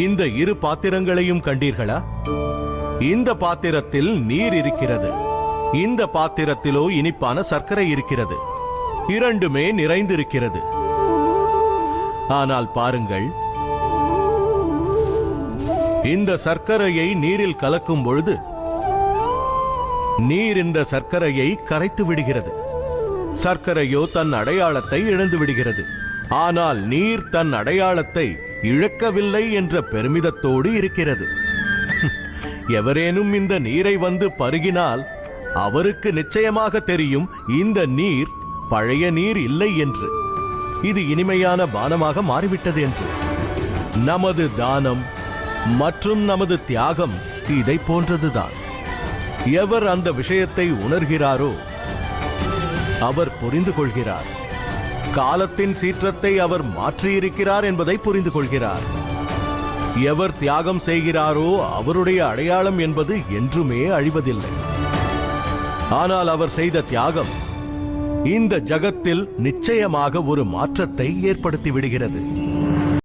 இந்த இரு பாத்திரங்களையும் கண்டீர்களா? இந்த பாத்திரத்தில் நீர் இருக்கிறது. இந்த பாத்திரத்திலோ இனிப்பான சர்க்கரை இருக்கிறது. இரண்டுமே நிறைந்திருக்கிறது. ஆனால் பாருங்கள் இந்த சர்க்கரையை நீரில் கலக்கும் பொழுது நீர் இந்த சர்க்கரையை கரைத்து விடுகிறது. சர்க்கரையோ தன் அடையாளத்தை இழந்து விடுகிறது. ஆனால் நீர் தன் அடையாளத்தை இழக்கவில்லை என்ற பெருமிதத்தோடு இருக்கிறது. எவரேனும் இந்த நீரை வந்து பருகினால் அவருக்கு நிச்சயமாக தெரியும் இந்த நீர் பழைய நீர் இல்லை என்று. இது இனிமையான பானமாக மாறிவிட்டது என்று. நமது தானம் மற்றும் நமது தியாகம் இதை போன்றதுதான். எவர் அந்த விஷயத்தை உணர்கிறாரோ அவர் புரிந்து கொள்கிறார். காலத்தின் சீற்றத்தை அவர் மாற்றியிருக்கிறார் என்பதை புரிந்து கொள்கிறார் எவர் தியாகம் செய்கிறாரோ அவருடைய அடையாளம் என்பது என்றுமே அழிவதில்லை. ஆனால் அவர் செய்த தியாகம் இந்த ஜகத்தில் நிச்சயமாக ஒரு மாற்றத்தை ஏற்படுத்தி விடுகிறது.